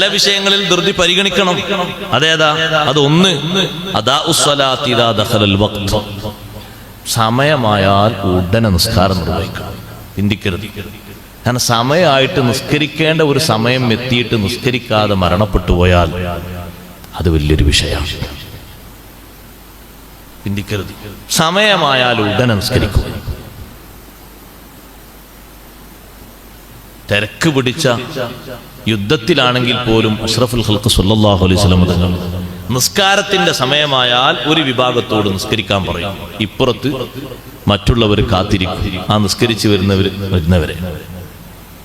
ചില വിഷയങ്ങളിൽ ധൃതി പരിഗണിക്കണം. അതേതാ? അത് ഒന്ന്. അതാ. സമയമായാൽ ഉടനെ നിസ്കാരം നിർവഹിക്കണം. ചിന്തിക്കരുത് കാരണം സമയമായിട്ട് നിസ്കരിക്കേണ്ട ഒരു സമയം എത്തിയിട്ട് നിസ്കരിക്കാതെ മരണപ്പെട്ടു പോയാൽ അത് വലിയൊരു വിഷയമാണ്. ചിന്തിക്കരുത് സമയമായാൽ ഉടനെ നിസ്കരിക്കുക തിരക്ക് പിടിച്ച യുദ്ധത്തിലാണെങ്കിൽ പോലും അഷ്റഫുൽ ഹൽക്ക് സുല്ലാഹു അലൈഹി വസല്ലം തങ്ങൾ നിസ്കാരത്തിന്റെ സമയമായാൽ ഒരു വിഭാഗത്തോട് നിസ്കരിക്കാൻ പറയും. ഇപ്പുറത്ത് മറ്റുള്ളവർ കാത്തിരിക്കും. ആ നിസ്കരിച്ചു വരുന്നവർ വരുന്നവരെ.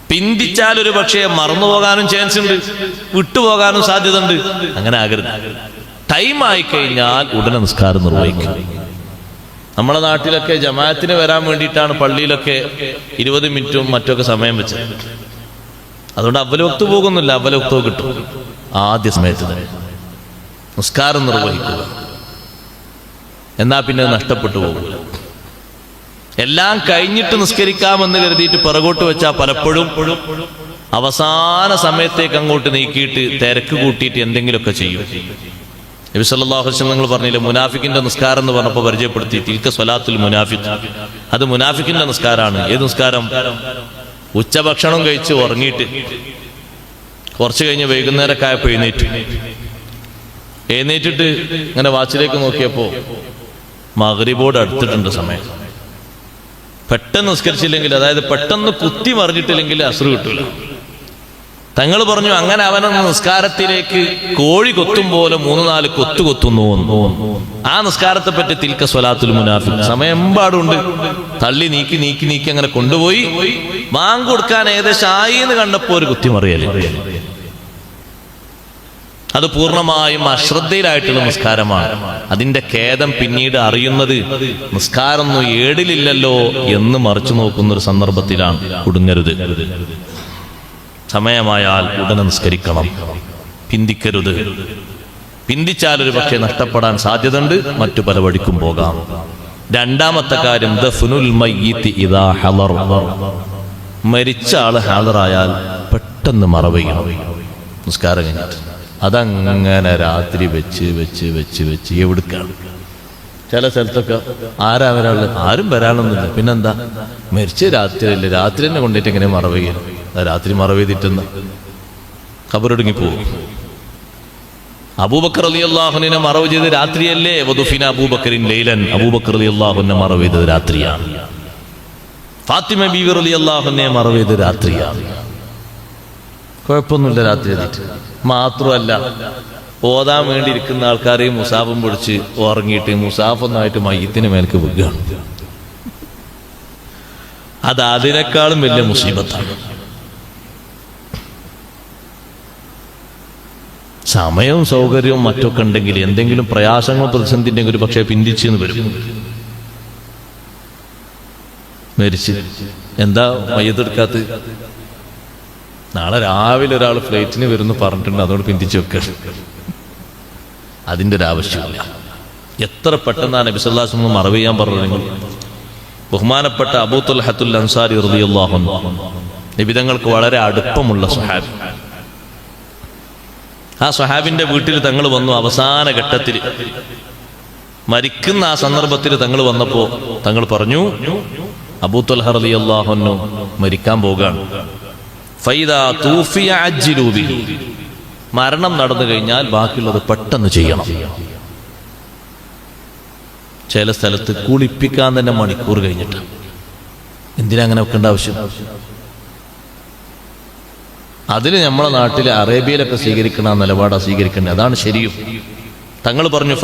പിന്തിച്ചാൽ ഒരു പക്ഷേ മറന്നുപോകാനും ചാൻസ് ഉണ്ട്. വിട്ടുപോകാനും സാധ്യത ഉണ്ട് അങ്ങനെ ആകരുത്. ടൈം ആയി കഴിഞ്ഞാൽ ഉടനെ നിസ്കാരം നിർവഹിക്കും നമ്മുടെ നാട്ടിലൊക്കെ ജമാഅത്തിന് വരാൻ വേണ്ടിയിട്ടാണ് പള്ളിയിലൊക്കെ ഇരുപത് മിനിറ്റും മറ്റൊക്കെ സമയം വെച്ചത്. അതുകൊണ്ട് അവലോക്ത് പോകുന്നില്ല അവലോക്തോ കിട്ടും. ആദ്യ സമയത്ത് തന്നെ. നിസ്കാരം നിർവഹിക്കുക. എന്നാ പിന്നെ നഷ്ടപ്പെട്ടു പോകും. എല്ലാം കഴിഞ്ഞിട്ട് നിസ്കരിക്കാമെന്ന് കരുതിയിട്ട് പിറകോട്ട് വെച്ചാൽ പലപ്പോഴും അവസാന സമയത്തേക്ക് അങ്ങോട്ട് നീക്കിയിട്ട് തിരക്ക് കൂട്ടിയിട്ട് എന്തെങ്കിലുമൊക്കെ ചെയ്യും. നബി വസല്ലം നിങ്ങൾ പറഞ്ഞില്ല മുനാഫിക്കിന്റെ നിസ്കാരം എന്ന് പറഞ്ഞപ്പോൾ പരിചയപ്പെടുത്തി തിൽക്ക സ്വലാത്തുൽ മുനാഫിക് അത് മുനാഫിക്കിന്റെ നിസ്കാരമാണ്. ഏത് നിസ്കാരം? ഉച്ചഭക്ഷണം കഴിച്ച് ഉറങ്ങിയിട്ട്. കുറച്ച് കഴിഞ്ഞ് വൈകുന്നേരമൊക്കെ എഴുന്നേറ്റു. എഴുന്നേറ്റിട്ട് ഇങ്ങനെ വാച്ചിലേക്ക് നോക്കിയപ്പോൾ മകരിബോർഡ് അടുത്തിട്ടുണ്ട് സമയം. പെട്ടെന്ന് നിസ്കരിച്ചില്ലെങ്കിൽ അതായത് പെട്ടെന്ന് കുത്തി മറിഞ്ഞിട്ടില്ലെങ്കിൽ അസുറ് കിട്ടൂല. തങ്ങൾ പറഞ്ഞു അങ്ങനെ അവൻ നിസ്കാരത്തിലേക്ക് കോഴി കൊത്തും പോലെ മൂന്ന് നാല് കൊത്തു കൊത്തുന്നു. ആ നിസ്കാരത്തെ പറ്റി തിൽക്ക സ്വലാത്തുൽ മുനാഫിക്. സമയമ്പാടുണ്ട് തള്ളി നീക്കി നീക്കി നീക്കി അങ്ങനെ കൊണ്ടുപോയി. ബാങ്ക് കൊടുക്കാൻ ഏകദേശം ആയി എന്ന് കണ്ടപ്പോ ഒരു കുത്തിമറിയൽ. അത് പൂർണമായും അശ്രദ്ധയിലായിട്ടുള്ള നിസ്കാരമാണ്. അതിന്റെ ഖേദം പിന്നീട് അറിയുന്നത് നിസ്കാരമൊന്നും ഏടിലില്ലല്ലോ എന്ന് മറിച്ചു നോക്കുന്ന ഒരു സന്ദർഭത്തിലാണ്. കുടുങ്ങരുത്. സമയമായാൽ ഉടനെ നിസ്കരിക്കണം പിന്തിക്കരുത്. പിന്തിച്ചാൽ ഒരു പക്ഷേ നഷ്ടപ്പെടാൻ സാധ്യതയുണ്ട് മറ്റു പല വഴിക്കും പോകാം. രണ്ടാമത്തെ കാര്യം മരിച്ച ആൾ ഹാലറായാൽ പെട്ടെന്ന് മറവയ്യണം. നിസ്കാരം കഴിഞ്ഞിട്ട്. അതങ്ങനെ രാത്രി വെച്ച് വെച്ച് വെച്ച് വെച്ച് എവിടുക്കാണ്? ചില സ്ഥലത്തൊക്കെ ആരാ വരാനുള്ളത്? ആരും വരാനൊന്നുമില്ല. പിന്നെന്താ? മരിച്ച രാത്രിയല്ലേ. രാത്രി തന്നെ കൊണ്ടിട്ട് എങ്ങനെ മറവുകയാണ് രാത്രി മറവേതിട്ടെന്ന് ഖബറൊടുങ്ങി പോകും അബൂബക്കർ അലി അള്ളാഹുനെ മറവ് ചെയ്ത് രാത്രിയല്ലേ? വധുഫിന അബൂബക്കറിൻ ലൈലൻ. അബൂബക്കർ അലി അള്ളാഹുനെ മറവ് ചെയ്തത് രാത്രിയാണ്. ഫാത്തിമ ബീവർ അലി അള്ളാഹുനെ മറവ് ചെയ്ത് രാത്രിയാണ്. കുഴപ്പമൊന്നുമില്ല രാത്രി മാത്രമല്ല ഓതാൻ വേണ്ടി ഇരിക്കുന്ന ആൾക്കാരെയും മുസാഫും പൊടിച്ച് ഉറങ്ങിയിട്ട് മുസാഫൊന്നായിട്ട് മയ്യത്തിന് മേൽക്ക് വീഴുകയാണ് അത് അതിനേക്കാളും വലിയ മുസീബത്താണ്. സമയവും സൗകര്യവും മറ്റൊക്കെ ഉണ്ടെങ്കിൽ എന്തെങ്കിലും പ്രയാസങ്ങളോ പ്രതിസന്ധി ഒരു പക്ഷേ പിന്തിച്ചെന്ന് വരും. മരിച്ച്. എന്താ മയ്യത്തെടുക്കാത്ത നാളെ രാവിലെ ഒരാൾ ഫ്ലൈറ്റിന് വരുന്നു പറഞ്ഞിട്ടുണ്ട് അതോട് പിന്തിച്ചു വെക്ക. അതിന്റെ ഒരു ആവശ്യമില്ല. എത്ര പെട്ടെന്നാണ് നബിസല്ലാസ് മറവ് ചെയ്യാൻ നിങ്ങൾ? ബഹുമാനപ്പെട്ട അബൂത്തുൽ ഹത്തുൽ അൻസാരി റളിയല്ലാഹു നിബിതങ്ങൾക്ക് വളരെ അടുപ്പമുള്ള സുഹാബി ആ സ്വഹാബിന്റെ വീട്ടിൽ തങ്ങൾ വന്നു അവസാന ഘട്ടത്തിൽ മരിക്കുന്ന ആ സന്ദർഭത്തിൽ തങ്ങൾ വന്നപ്പോ തങ്ങൾ പറഞ്ഞു അബൂത്തുൽ ഹർലി അള്ളാഹുന്നു മരിക്കാൻ പോകാണ്. മരണം നടന്നു കഴിഞ്ഞാൽ ബാക്കിയുള്ളത് പെട്ടെന്ന് ചെയ്യണം. ചില സ്ഥലത്ത് കുളിപ്പിക്കാൻ തന്നെ മണിക്കൂർ കഴിഞ്ഞിട്ട് എന്തിനാ അങ്ങനെ വെക്കേണ്ട ആവശ്യം? അതിൽ നമ്മളെ നാട്ടിൽ അറേബ്യയിലൊക്കെ സ്വീകരിക്കണ നിലപാടാണ് നിലപാടാ സ്വീകരിക്കേണ്ടത് അതാണ് ശരിയും. തങ്ങൾ പറഞ്ഞു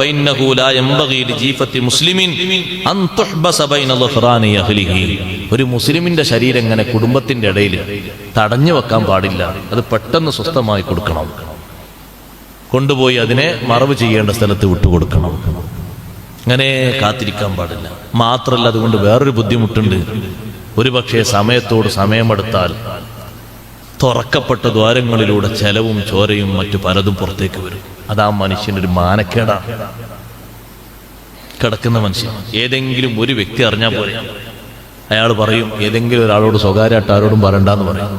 ഒരു മുസ്ലിമിന്റെ ശരീരം ഇങ്ങനെ കുടുംബത്തിന്റെ ഇടയിൽ തടഞ്ഞു വെക്കാൻ പാടില്ല. അത് പെട്ടെന്ന് സ്വസ്ഥമായി കൊടുക്കണം. കൊണ്ടുപോയി അതിനെ മറവ് ചെയ്യേണ്ട സ്ഥലത്ത് വിട്ടുകൊടുക്കണം അങ്ങനെ കാത്തിരിക്കാൻ പാടില്ല. മാത്രല്ല അതുകൊണ്ട് വേറൊരു ബുദ്ധിമുട്ടുണ്ട്. ഒരുപക്ഷെ സമയത്തോട് സമയമെടുത്താൽ തുറക്കപ്പെട്ട ദ്വാരങ്ങളിലൂടെ ചെലവും ചോരയും മറ്റു പലതും പുറത്തേക്ക് വരും. അതാ മനുഷ്യന്റെ ഒരു മാനക്കേടാണ് കിടക്കുന്ന മനുഷ്യൻ. ഏതെങ്കിലും ഒരു വ്യക്തി അറിഞ്ഞാൽ പോലെ അയാൾ പറയും ഏതെങ്കിലും ഒരാളോട് സ്വകാര്യമായിട്ട് ആരോടും പറയണ്ടെന്ന് പറയും.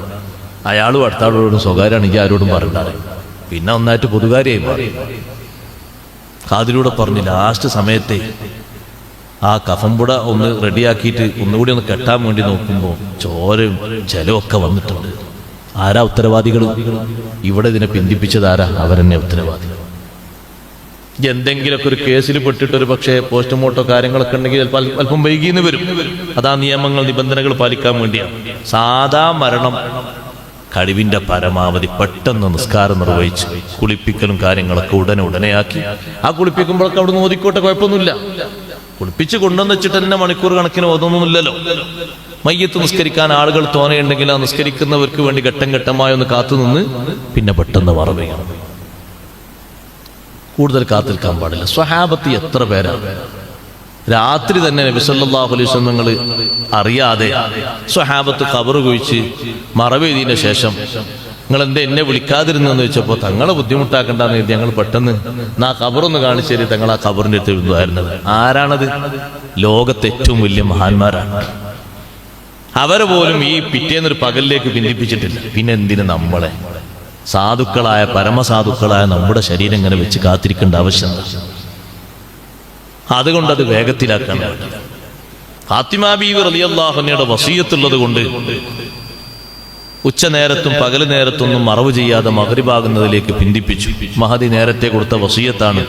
അയാളും അടുത്ത ആളോടും സ്വകാര്യമാണെങ്കിൽ ആരോടും പറയണ്ട പിന്നെ ഒന്നായിട്ട് പൊതുകാരിയായി മാറി. കാതിലൂടെ പറഞ്ഞു ലാസ്റ്റ് സമയത്തെ ആ കഫംപുട ഒന്ന് റെഡിയാക്കിയിട്ട് ഒന്നുകൂടി ഒന്ന് കെട്ടാൻ വേണ്ടി നോക്കുമ്പോൾ ചോരയും ജലമൊക്കെ വന്നിട്ടുണ്ട്. ആരാ ഉത്തരവാദികൾ ഇവിടെ ഇതിനെ പിന്തിപ്പിച്ചത് ആരാ? അവരെന്നെ ഉത്തരവാദികൾ എന്തെങ്കിലുമൊക്കെ ഒരു കേസിൽ പെട്ടിട്ട് ഒരു പക്ഷേ പോസ്റ്റ്മോർട്ടോ കാര്യങ്ങളൊക്കെ ഉണ്ടെങ്കിൽ അല്പ- വൈകിന്ന് വരും. അതാ നിയമങ്ങൾ നിബന്ധനകൾ പാലിക്കാൻ വേണ്ടിയാണ് സാധാ മരണം കഴിവിന്റെ പരമാവധി പെട്ടെന്ന് നിസ്കാരം നിർവഹിച്ച് കുളിപ്പിക്കലും കാര്യങ്ങളൊക്കെ ഉടനെ ഉടനെയാക്കി ആ കുളിപ്പിക്കുമ്പോഴൊക്കെ അവിടെ നിന്ന് ഓതിക്കോട്ടെ കുഴപ്പമൊന്നുമില്ല. കുളിപ്പിച്ച് കൊണ്ടുവന്ന് വെച്ചിട്ട് തന്നെ മണിക്കൂർ കണക്കിന് ഓതൊന്നുമില്ലല്ലോ. മയ്യത്ത് നിസ്കരിക്കാൻ ആളുകൾ തോനെയുണ്ടെങ്കിൽ ആ നിസ്കരിക്കുന്നവർക്ക് വേണ്ടി ഘട്ടം ഘട്ടമായി ഒന്ന് കാത്തുനിന്ന് പിന്നെ പെട്ടെന്ന് മറവുകയാണ് കൂടുതൽ കാത്തിരിക്കാൻ പാടില്ല. സ്വഹാബത്ത് എത്ര പേരാണ് രാത്രി തന്നെ നബിസല്ലാഹു അലൈഹി നിങ്ങൾ അറിയാതെ സ്വഹാബത്ത് കബറ് കുഴിച്ച് മറവെഴുതിയതിന് ശേഷം നിങ്ങൾ എന്താ എന്നെ വിളിക്കാതിരുന്നെന്ന് വെച്ചപ്പോൾ തങ്ങളെ ബുദ്ധിമുട്ടാക്കണ്ടെന്ന് കരുതി ഞങ്ങൾ പെട്ടെന്ന് നാ കബറൊന്ന് കാണിച്ചു തരി തങ്ങൾ ആ കബറിന്റെ അടുത്ത് എഴുതുമായിരുന്നത് ആരാണത്? ലോകത്തെ ഏറ്റവും വലിയ മഹാന്മാരാണ്. അവരെ പോലും ഈ പിറ്റേന്നൊരു പകലിലേക്ക് ഭിന്നിപ്പിച്ചിട്ടില്ല. പിന്നെ എന്തിന് നമ്മളെ? സാധുക്കളായ പരമസാധുക്കളായ നമ്മുടെ ശരീരം ഇങ്ങനെ വെച്ച് കാത്തിരിക്കേണ്ട ആവശ്യം എന്താ? അതുകൊണ്ട് അത് വേഗത്തിലാക്കാൻ ഫാത്തിമ ബീവി റളിയല്ലാഹുവിനയുടെ വസീയത്തുള്ളത് കൊണ്ട് ഉച്ച നേരത്തും പകൽ നേരത്തൊന്നും മറവ് ചെയ്യാതെ മകരിഭാകുന്നതിലേക്ക് പിന്തിപ്പിച്ചു മഹതി നേരത്തെ കൊടുത്ത വസീയത്താണ്.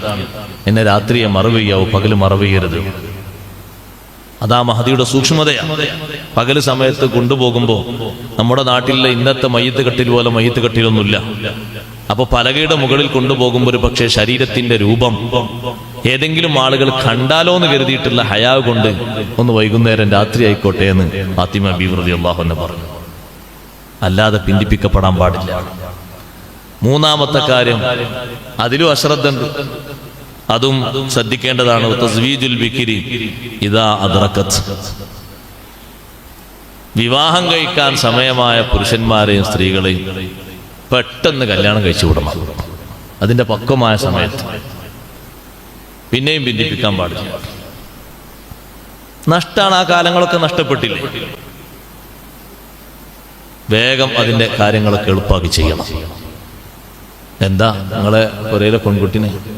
എന്നെ രാത്രിയെ മറവ് ചെയ്യാവൂ പകൽ മറവ് ചെയ്യരുത്. അതാ മഹതിയുടെ സൂക്ഷ്മതയാണ് പകൽ സമയത്ത് കൊണ്ടുപോകുമ്പോൾ നമ്മുടെ നാട്ടിലെ ഇന്നത്തെ മയ്യത്ത് കെട്ടിൽ പോലെ മയ്യത്ത് കെട്ടിലൊന്നുമില്ല. അപ്പൊ പലകയുടെ മുകളിൽ കൊണ്ടുപോകുമ്പോൾ ഒരു പക്ഷേ ശരീരത്തിന്റെ രൂപം ഏതെങ്കിലും ആളുകൾ കണ്ടാലോ എന്ന് കരുതിയിട്ടുള്ള ഹയാവ് കൊണ്ട് ഒന്ന് വൈകുന്നേരം രാത്രി ആയിക്കോട്ടെ എന്ന് ഫാത്തിമ ബീവൃതി അള്ളാഹു എന്ന് പറഞ്ഞു. അല്ലാതെ പിന്തിപ്പിക്കപ്പെടാൻ പാടില്ല. മൂന്നാമത്തെ കാര്യം അതിലും അശ്രദ്ധ അതും ശ്രദ്ധിക്കേണ്ടതാണ്. വിവാഹം കഴിക്കാൻ സമയമായ പുരുഷന്മാരെയും സ്ത്രീകളെയും പെട്ടെന്ന് കല്യാണം കഴിച്ചു വിടണം. അതിന്റെ പക്വമായ സമയത്ത്. പിന്നെയും ഭിന്നിപ്പിക്കാൻ പാടില്ല. നഷ്ടാണ് ആ കാലങ്ങളൊക്കെ നഷ്ടപ്പെട്ടില്ലേ? വേഗം അതിന്റെ കാര്യങ്ങളൊക്കെ എളുപ്പമാക്കി ചെയ്യണം. എന്താ നിങ്ങളെ പുരയിലെ പെൺകുട്ടിനെ?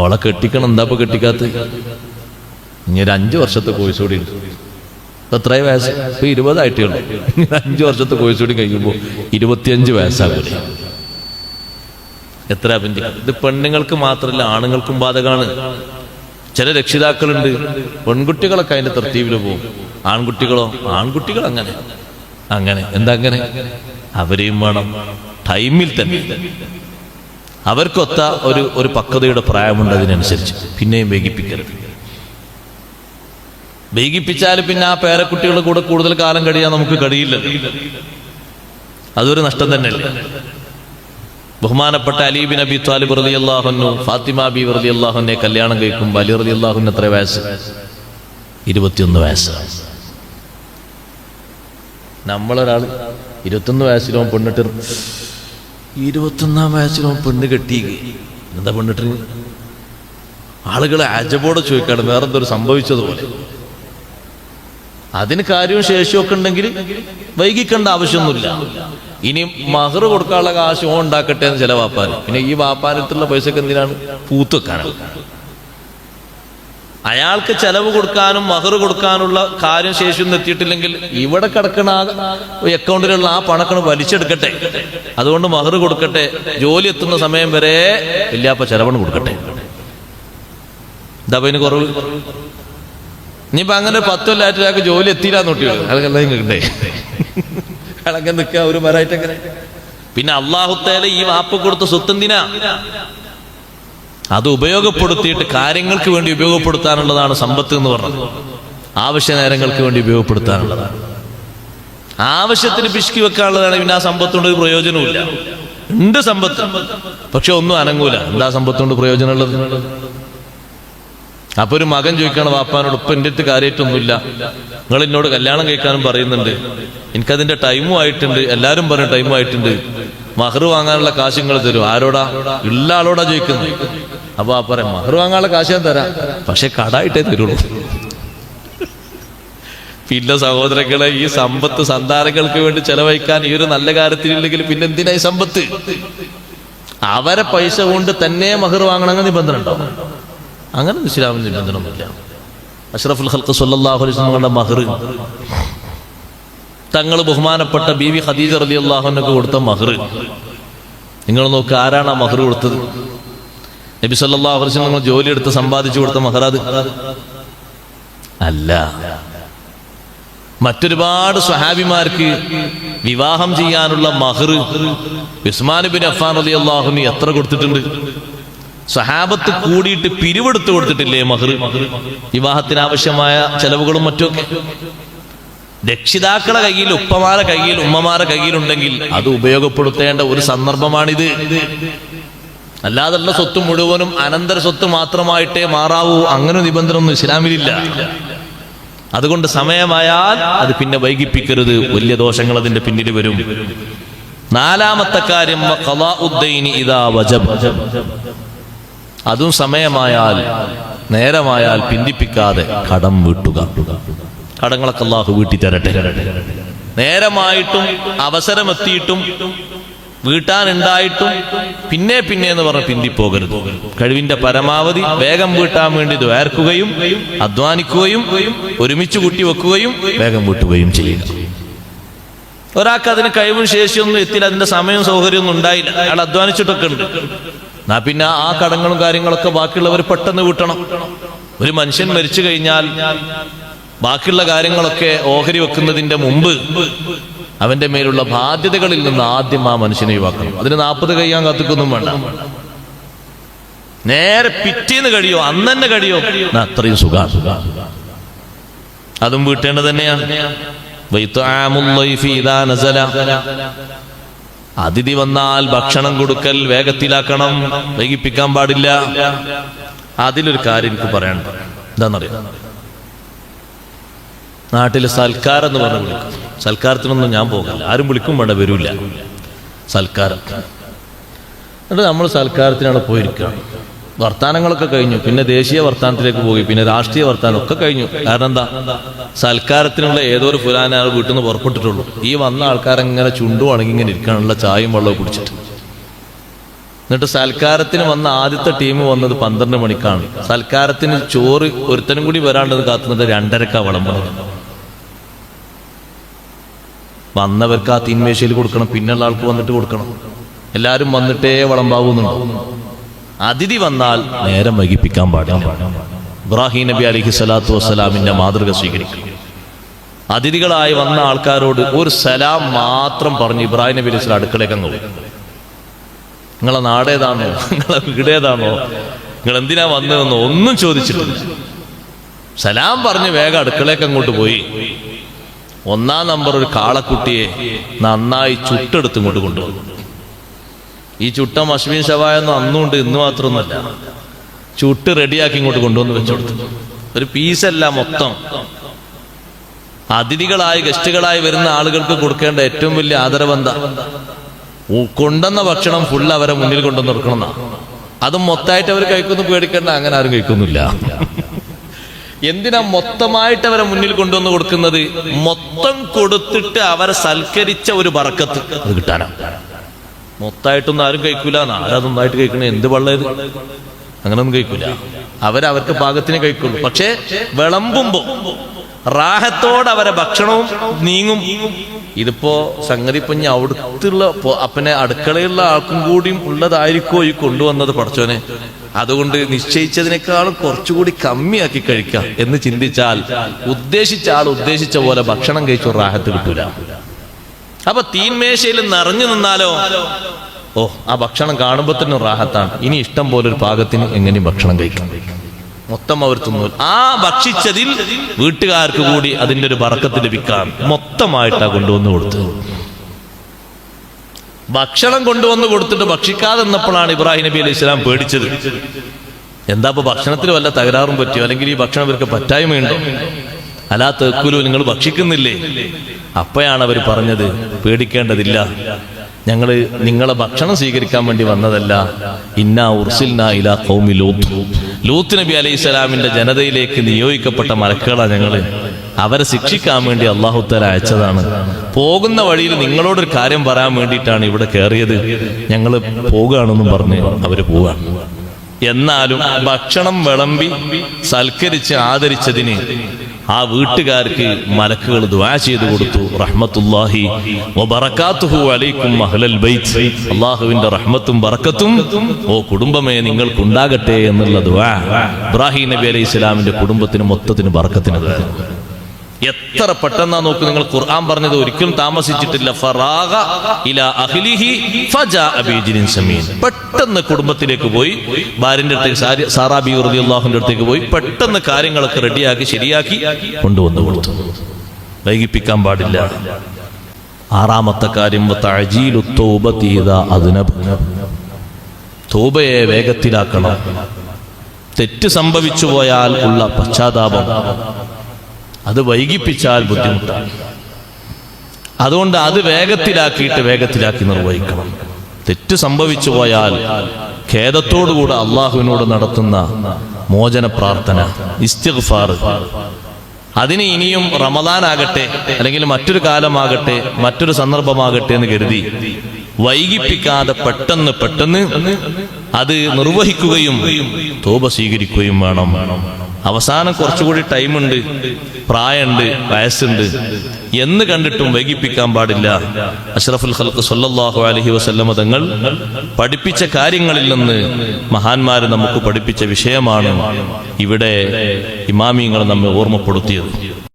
ഓളെ കെട്ടിക്കണം. എന്താ ഇപ്പൊ കെട്ടിക്കാത്ത ഇനി ഒരു അഞ്ചു വർഷത്തെ കോഴ്സ് കൂടി ഉണ്ട്. ഇപ്പൊ എത്രയും വയസ്സ്? ഇപ്പൊ ഇരുപതായിട്ടേ ഉള്ളൂ അഞ്ചു വർഷത്തെ കോഴ്സ് കൂടി കഴിയുമ്പോൾ ഇരുപത്തിയഞ്ച് വയസ്സാകും എത്ര ഇത് പെണ്ണുങ്ങൾക്ക് മാത്രമല്ല ആണുങ്ങൾക്കും ബാധകമാണ് ചില രക്ഷിതാക്കളുണ്ട്. പെൺകുട്ടികളൊക്കെ അതിന്റെ തർത്തീവിൽ പോകും. ആൺകുട്ടികളോ? ആൺകുട്ടികൾ അങ്ങനെ. അങ്ങനെ. എന്താ അങ്ങനെ? അവരെയും വേണം. ടൈമിൽ തന്നെ. അവർക്കൊത്ത ഒരു ഒരു പക്വതയുടെ പ്രായമുണ്ട് അതിനനുസരിച്ച്. പിന്നെയും വേഗിപ്പിക്കരുത്. വൈകിപ്പിച്ചാൽ പിന്നെ ആ പേരക്കുട്ടികളുടെ കൂടെ കൂടുതൽ കാലം കഴിയാൻ നമുക്ക് കഴിയില്ല. അതൊരു നഷ്ടം തന്നെയല്ലേ? ബഹുമാനപ്പെട്ട അലീബിൻ അബി ത്വാലിബ് റതി അള്ളാഹുനു ഫാത്തിമ ബി റതി അള്ളാഹുനെ കല്യാണം കഴിക്കുമ്പോൾ അലി റതി അള്ളാഹുന് എത്ര വയസ്സ്? ഇരുപത്തിയൊന്ന് വയസ്സ്. നമ്മളൊരാൾ ഇരുപത്തൊന്ന് വയസ്സിലോ പെണ്ണിട്ട് ഇരുപത്തൊന്നാം വയസ്സിൽ അവൻ പെണ്ണ് കെട്ടി. എന്താ പെണ്ണിട്ട്? ആളുകളെ അജബോടെ ചോദിക്കാണ്. വേറെന്തൊരു സംഭവിച്ചതുപോലെ. അതിന് കാര്യവും ശേഷിയൊക്കെ ഉണ്ടെങ്കിൽ വൈകിക്കേണ്ട ആവശ്യമൊന്നുമില്ല. ഇനി മഹർ കൊടുക്കാനുള്ള കാശ് ഉണ്ടാക്കട്ടെ എന്ന് ചില വാപ്പാൻ പിന്നെ ഈ വാപ്പാനത്തുള്ള പൈസക്ക് എന്തിനാണ്? പൂത്ത് വെക്കാനാണ്. അയാൾക്ക് ചെലവ് കൊടുക്കാനും മഹർ കൊടുക്കാനുള്ള കാര്യം ശേഷിയൊന്നും എത്തിയിട്ടില്ലെങ്കിൽ ഇവിടെ കിടക്കണ അക്കൗണ്ടിലുള്ള ആ പണക്കണ് വലിച്ചെടുക്കട്ടെ. അതുകൊണ്ട് മഹർ കൊടുക്കട്ടെ. ജോലി എത്തുന്ന സമയം വരെ ഇല്ലാപ്പ ചെലവണ് കൊടുക്കട്ടെ. എന്താ കുറവ്. ഇനിയിപ്പോ അങ്ങനെ പത്തൊല്ലായിട്ട് ഒരാൾക്ക് ജോലി എത്തിയില്ലാന്ന് നോട്ടിയോ അയാൾക്കെല്ലാം കിട്ടേ അയാളൊക്കെ നിൽക്കുക ഒരു മരായിട്ടെങ്ങനെ. പിന്നെ അള്ളാഹുത്തേലെ ഈ വാപ്പ് കൊടുത്ത സ്വത്തെന്തിനാ അത് ഉപയോഗപ്പെടുത്തിയിട്ട് കാര്യങ്ങൾക്ക് വേണ്ടി ഉപയോഗപ്പെടുത്താനുള്ളതാണ് സമ്പത്ത് എന്ന് പറഞ്ഞത്. ആവശ്യ നേരങ്ങൾക്ക് വേണ്ടി ഉപയോഗപ്പെടുത്താനുള്ളതാണ്. ആവശ്യത്തിന് പിശുക്കി വെക്കാനുള്ളതാണ് പിന്നെ ആ സമ്പത്തുകൊണ്ട് ഒരു പ്രയോജനമില്ല ഉണ്ട് സമ്പത്ത് പക്ഷെ ഒന്നും അനങ്ങൂല. എന്താ സമ്പത്തുകൊണ്ട് പ്രയോജനമുള്ളത്? അപ്പൊ ഒരു മകൻ ചോദിക്കാണ് വാപ്പാനോട് ഇപ്പൊ എന്റെ അടുത്ത് കാര്യമായിട്ടൊന്നുമില്ല. നിങ്ങൾ എന്നോട് കല്യാണം കഴിക്കാനും പറയുന്നുണ്ട്. എനിക്കതിന്റെ ടൈമും ആയിട്ടുണ്ട്. എല്ലാരും പറഞ്ഞ ടൈമും ആയിട്ടുണ്ട്. മഹർ വാങ്ങാനുള്ള കാശ് നിങ്ങൾ തരും. ആരോടാ? ഉള്ള ആളോടാ ചോദിക്കുന്നു അപ്പൊ ആ പറയാം മഹർ വാങ്ങാനുള്ള കാശ് ഞാൻ തരാം. പക്ഷെ കടായിട്ടേ തരുള്ളൂ. പിന്നെ സഹോദരങ്ങളെ ഈ സമ്പത്ത് സന്താനങ്ങൾക്ക് വേണ്ടി ചെലവഴിക്കാൻ ഈ ഒരു നല്ല കാര്യത്തിലില്ലെങ്കിൽ പിന്നെ എന്തിനായി സമ്പത്ത്? അവരെ പൈസ കൊണ്ട് തന്നെ മഹർ വാങ്ങണമെന്ന് നിബന്ധന ഉണ്ടോ അങ്ങനെ ഇസ്ലാമിന് നിബന്ധനയൊന്നുമില്ല. അഷ്റഫുൽ ഹൽക്ക് വസല്ലമയുടെ മഹർ തങ്ങൾ ബഹുമാനപ്പെട്ട ബീവി ഖദീജ റലി അള്ളാഹുനൊക്കെ കൊടുത്ത മഹർ. നിങ്ങൾ നോക്ക് ആരാണ് ആ മഹർ കൊടുത്തത്? നബി അലൈഹി വസല്ലം നിങ്ങൾ ജോലി എടുത്ത് സമ്പാദിച്ചു കൊടുത്ത മഹറാദ് അല്ല. മറ്റൊരുപാട് സ്വഹാബിമാർക്ക് വിവാഹം ചെയ്യാനുള്ള മഹർ ഉസ്മാൻ ബിൻ അഫാൻ അലി അള്ളാഹുന് എത്ര കൊടുത്തിട്ടുണ്ട്? സ്വഹാബത്ത് കൂടിയിട്ട് പിരിവെടുത്ത് കൊടുത്തിട്ടില്ലേ മഹർ? വിവാഹത്തിന് ആവശ്യമായ ചെലവുകളും മറ്റുമൊക്കെ. രക്ഷിതാക്കളെ കയ്യിൽ ഉപ്പമാരെ കയ്യിൽ ഉമ്മമാരെ കയ്യിലുണ്ടെങ്കിൽ അത് ഉപയോഗപ്പെടുത്തേണ്ട ഒരു സന്ദർഭമാണിത്. അല്ലാതുള്ള സ്വത്ത് മുഴുവനും അനന്തര സ്വത്ത് മാത്രമായിട്ടേ മാറാവൂ. അങ്ങനെ നിബന്ധന ഒന്നും ഇസ്ലാമിലില്ല. അതുകൊണ്ട് സമയമായാൽ അത് പിന്നെ വൈകിപ്പിക്കരുത്. വലിയ ദോഷങ്ങൾ അതിന്റെ പിന്നിൽ വരും. നാലാമത്തെ കാര്യം വജബ്. അതും സമയമായാൽ നേരമായാൽ പിന്തിപ്പിക്കാതെ കടം വീട്ടുക. കടങ്ങളൊക്കെ അള്ളാഹു വീട്ടി തരട്ടെ. നേരമായിട്ടും അവസരമെത്തിയിട്ടും വീട്ടാനുണ്ടായിട്ടും പിന്നെ പിന്നെ എന്ന് പറഞ്ഞ് പിന്തിപ്പോകരുത്. കഴിവിന്റെ പരമാവധി വേഗം വീട്ടാൻ വേണ്ടി ദ്വേർക്കുകയും അധ്വാനിക്കുകയും ഒരുമിച്ച് കൂട്ടി വെക്കുകയും വേഗം വീട്ടുകയും ചെയ്യുക. ഒരാൾക്ക് അതിന് കഴിവും ശേഷിയൊന്നും എത്തില്ല അതിന്റെ സമയവും സൗകര്യമൊന്നും ഉണ്ടായില്ല. അയാൾ അധ്വാനിച്ചിട്ടൊക്കെ ഉണ്ട്. എന്നാ പിന്നെ ആ കടങ്ങളും കാര്യങ്ങളൊക്കെ ബാക്കിയുള്ളവർ പെട്ടെന്ന് വീട്ടണം. ഒരു മനുഷ്യൻ മരിച്ചു കഴിഞ്ഞാൽ ബാക്കിയുള്ള കാര്യങ്ങളൊക്കെ ഓഹരി വെക്കുന്നതിന്റെ മുമ്പ് അവന്റെ മേലുള്ള ബാധ്യതകളിൽ നിന്ന് ആദ്യം ആ മനുഷ്യനെ ഒഴിവാക്കണം. അതിന് നാൽപ്പത് കഴിയാൻ കത്തിക്കൊന്നും വേണ്ട. നേരെ പിറ്റേന്ന് കഴിയോ അന്ന് തന്നെ കഴിയോ അത്രയും സുഖ. അതും വീട്ടേണ്ടത് തന്നെയാണ്. അതിഥി വന്നാൽ ഭക്ഷണം കൊടുക്കൽ വേഗത്തിലാക്കണം വൈകിപ്പിക്കാൻ പാടില്ല. അതിലൊരു കാര്യം എനിക്ക് പറയാനുണ്ട്. എന്താണെന്നറിയാം? നാട്ടിൽ സൽക്കാരം എന്ന് പറഞ്ഞ് വിളിക്കും. സൽക്കാരത്തിനൊന്നും ഞാൻ പോകില്ല ആരും വിളിക്കും വേണ്ട വരില്ല സൽക്കാരം. എന്നിട്ട് നമ്മൾ സൽക്കാരത്തിനാണ് പോയിരിക്കുകയാണ് വർത്താനങ്ങളൊക്കെ കഴിഞ്ഞു. പിന്നെ ദേശീയ വർത്താനത്തിലേക്ക് പോയി. പിന്നെ രാഷ്ട്രീയ വർത്താനം ഒക്കെ കഴിഞ്ഞു. കാരണം എന്താ? സൽക്കാരത്തിനുള്ള ഏതോ ഒരു ഫുലാന ആൾ വീട്ടിൽ നിന്ന് പുറപ്പെട്ടിട്ടുള്ളൂ. ഈ വന്ന ആൾക്കാരെങ്ങനെ ചുണ്ടു അണങ്ങി ഇങ്ങനെ ഇരിക്കാനുള്ള ചായയും വെള്ളവും കുടിച്ചിട്ട്. എന്നിട്ട് സൽക്കാരത്തിന് വന്ന ആദ്യത്തെ ടീം വന്നത് പന്ത്രണ്ട് മണിക്കാണ്. സൽക്കാരത്തിന് ചോറ് ഒരുത്തനും കൂടി വരാണ്ടത് കാത്തുന്നത് രണ്ടരക്കാ വിളമ്പണത് വന്നവർക്ക് ആ തീന്മേശയിൽ കൊടുക്കണം പിന്നുള്ള ആൾക്ക് വന്നിട്ട് കൊടുക്കണം. എല്ലാവരും വന്നിട്ടേ വിളമ്പാവുന്നുണ്ട്. അതിഥി വന്നാൽ നേരം വൈകിപ്പിക്കാൻ പാടില്ല. ഇബ്രാഹിം നബി അലിഹി സ്വലാത്തു വസ്സലാമിന്റെ മാതൃക സ്വീകരിക്കും. അതിഥികളായി വന്ന ആൾക്കാരോട് ഒരു സലാം മാത്രം പറഞ്ഞ് ഇബ്രാഹിം നബി അലിസ്ലാം അടുക്കളയൊക്കെ അങ്ങ് നിങ്ങളെ നാടേതാണോ? നിങ്ങളെ വീടേതാണോ? നിങ്ങൾ എന്തിനാ വന്നതെന്നോ ഒന്നും ചോദിച്ചിട്ടില്ല. സലാം പറഞ്ഞ് വേഗം അടുക്കളേക്ക് അങ്ങോട്ട് പോയി. ഒന്നാം നമ്പർ ഒരു കാളക്കുട്ടിയെ നന്നായി ചുട്ടെടുത്ത് ഇങ്ങോട്ട് കൊണ്ടുവന്നു. ഈ ചുട്ട മഷ്മീൻ ശവായെന്ന് അന്നുണ്ട് ഇന്ന് മാത്രമൊന്നുമല്ല. ചുട്ട് റെഡിയാക്കി ഇങ്ങോട്ട് കൊണ്ടുവന്ന് വെച്ചുകൊടുത്തു ഒരു പീസല്ല മൊത്തം. അതിഥികളായി ഗസ്റ്റുകളായി വരുന്ന ആളുകൾക്ക് കൊടുക്കേണ്ട ഏറ്റവും വലിയ ആദരവെന്താ കൊണ്ടെന്ന ഭക്ഷണം ഫുൾ അവരെ മുന്നിൽ കൊണ്ടുവന്ന് കൊടുക്കണം അത് മൊത്തമായിട്ട് അവർ കഴിക്കുന്നു പേടിക്കേണ്ട അങ്ങനെ ആരും കഴിക്കുന്നില്ല. എന്തിനാ മൊത്തമായിട്ട് അവരെ മുന്നിൽ കൊണ്ടുവന്ന് കൊടുക്കുന്നത്? മൊത്തം കൊടുത്തിട്ട് അവരെ സൽക്കരിച്ച ഒരു ബറക്കത്ത് അത് കിട്ടാനാ. മൊത്തമായിട്ടൊന്നും ആരും കഴിക്കൂല. ആരാ നന്നായിട്ട് കഴിക്കണേ. എന്ത് വള്ളത് അങ്ങനൊന്നും കഴിക്കൂല. അവരവർക്ക് പാകത്തിന് കഴിക്കുള്ളൂ. പക്ഷേ വിളമ്പുമ്പോ റാഹത്തോടെ അവരെ ഭക്ഷണവും നീങ്ങും. ഇതിപ്പോ സംഗതി ഇപ്പൊ ഞാൻ അവിടുത്തുള്ള അപ്പനെ അടുക്കളയുള്ള ആൾക്കും കൂടിയും ഉള്ളതായിരിക്കോ ഈ കൊണ്ടുവന്നത് പടച്ചോനെ? അതുകൊണ്ട് നിശ്ചയിച്ചതിനേക്കാളും കുറച്ചുകൂടി കമ്മിയാക്കി കഴിക്കാം എന്ന് ചിന്തിച്ചാൽ ഉദ്ദേശിച്ച ആൾ ഉദ്ദേശിച്ച പോലെ ഭക്ഷണം കഴിച്ചു റാഹത്ത് കിട്ടൂല. അപ്പൊ തീന്മേശയിൽ നിറഞ്ഞു നിന്നാലോ? ഓ ആ ഭക്ഷണം കാണുമ്പോ തന്നെ റാഹത്താണ്. ഇനി ഇഷ്ടം പോലെ ഒരു പാകത്തിന് എങ്ങനെയും ഭക്ഷണം കഴിക്കാം. മൊത്തം അവർ തിന്നു. ആ ഭക്ഷിച്ചതിൽ വീട്ടുകാർക്ക് കൂടി അതിന്റെ ഒരു ബറക്കത്ത് ലഭിക്കാൻ മൊത്തമായിട്ടാ കൊണ്ടുവന്ന് കൊടുത്തത്. ഭക്ഷണം കൊണ്ടുവന്ന് കൊടുത്തിട്ട് ഭക്ഷിക്കാതെ നിന്നപ്പോഴാണ് ഇബ്രാഹിം നബി അലൈഹി ഇസ്ലാം പേടിച്ചത്. എന്താ ഇപ്പൊ ഭക്ഷണത്തിൽ വല്ല തകരാറും പറ്റിയോ? അല്ലെങ്കിൽ ഈ ഭക്ഷണം ഇവർക്ക് പറ്റായ്മയുണ്ടോ? അലാ തെക്കുലു നിങ്ങൾ ഭക്ഷിക്കുന്നില്ലേ? അപ്പോഴാണ് അവർ പറഞ്ഞത് പേടിക്കേണ്ടതില്ല. ഞങ്ങൾ നിങ്ങളെ ഭക്ഷണം സ്വീകരിക്കാൻ വേണ്ടി വന്നതല്ല. ഇന്നാ ഉർസിൽന ഇലാ ഖൗമി ലൂത്ത്. ലൂത്ത് നബി അലൈഹി സ്വലാമിന്റെ ജനതയിലേക്ക് നിയോഗിക്കപ്പെട്ട മലക്കുകളാണ് ഞങ്ങൾ. അവരെ ശിക്ഷിക്കാൻ വേണ്ടി അള്ളാഹുത്തല അയച്ചതാണ്. പോകുന്ന വഴിയിൽ നിങ്ങളോടൊരു കാര്യം പറയാൻ വേണ്ടിയിട്ടാണ് ഇവിടെ കയറിയത് ഞങ്ങൾ പോകുകയാണെന്നും പറഞ്ഞ് അവർ പോവുകയാണ് എന്നാലും ഭക്ഷണം വിളമ്പി സൽക്കരിച്ച് ആദരിച്ചതിന് ആ വീട്ടുകാർക്ക് മലക്കുകൾ ദ്വാ ചെയ്തു കൊടുത്തു റഹ്മത്തുല്ലാഹി വബറകാതുഹു അലൈക്കും അഹ്ലൽ അള്ളാഹുവിന്റെ റഹ്മത്തും ബറക്കത്തും ഓ കുടുംബമേ നിങ്ങൾക്കുണ്ടാകട്ടെ എന്നുള്ള ദുആ ഇബ്രാഹിം നബി അലൈഹി ഇസ്ലാമിന്റെ കുടുംബത്തിന് മൊത്തത്തിന് ബറക്കത്തിന്. എത്ര പെട്ടെന്നാ നോക്ക് നിങ്ങൾ ഖുർആൻ പറഞ്ഞത് ഒരിക്കലും താമസിച്ചിട്ടില്ല. ഫറാഗ അഹ്ലിഹി ഫജാ സമീൻ. പെട്ടെന്ന് കുടുംബത്തിലേക്ക് പോയി. ഭാര്യന്റെ അടുത്തേക്ക് സാറാബി സാറാ റളിയല്ലാഹുവിന്റെ അടുത്തേക്ക് പോയി. പെട്ടെന്ന് കാര്യങ്ങളൊക്കെ റെഡിയാക്കി ശരിയാക്കി കൊണ്ടുവന്നു കൊടുത്തു. വൈകിപ്പിക്കാൻ പാടില്ല. ആറാമത്തെ കാര്യം തൗബയെ വേഗത്തിലാക്കണം. തെറ്റ് സംഭവിച്ചു പോയാൽ ഉള്ള പശ്ചാത്താപം. അത് വൈകിപ്പിച്ചാൽ ബുദ്ധിമുട്ടാണ്. അതുകൊണ്ട് അത് വേഗത്തിലാക്കിയിട്ട് വേഗത്തിലാക്കി നിർവഹിക്കണം. തെറ്റ് സംഭവിച്ചു പോയാൽ ഖേദത്തോടുകൂടെ അള്ളാഹുവിനോട് നടത്തുന്ന മോചന പ്രാർത്ഥന ഇസ്തിഗ്ഫാർ. അതിന് ഇനിയും റമദാനാകട്ടെ അല്ലെങ്കിൽ മറ്റൊരു കാലമാകട്ടെ മറ്റൊരു സന്ദർഭമാകട്ടെ എന്ന് കരുതി വൈകിപ്പിക്കാതെ പെട്ടെന്ന് പെട്ടെന്ന് അത് നിർവഹിക്കുകയും തോപ സ്വീകരിക്കുകയും വേണം. അവസാനം കുറച്ചുകൂടി ടൈമുണ്ട് പ്രായമുണ്ട് വയസ്സുണ്ട്. എന്ന് കണ്ടിട്ടും വൈകിപ്പിക്കാൻ പാടില്ല. അഷ്റഫുൽ ഖൽക്ക് സൊല്ലാഹു അലഹി വസല്ലമ തങ്ങൾ പഠിപ്പിച്ച കാര്യങ്ങളിൽ നിന്ന് മഹാന്മാര് നമുക്ക് പഠിപ്പിച്ച വിഷയമാണ് ഇവിടെ ഇമാമിയങ്ങൾ നമ്മെ ഓർമ്മപ്പെടുത്തിയത്.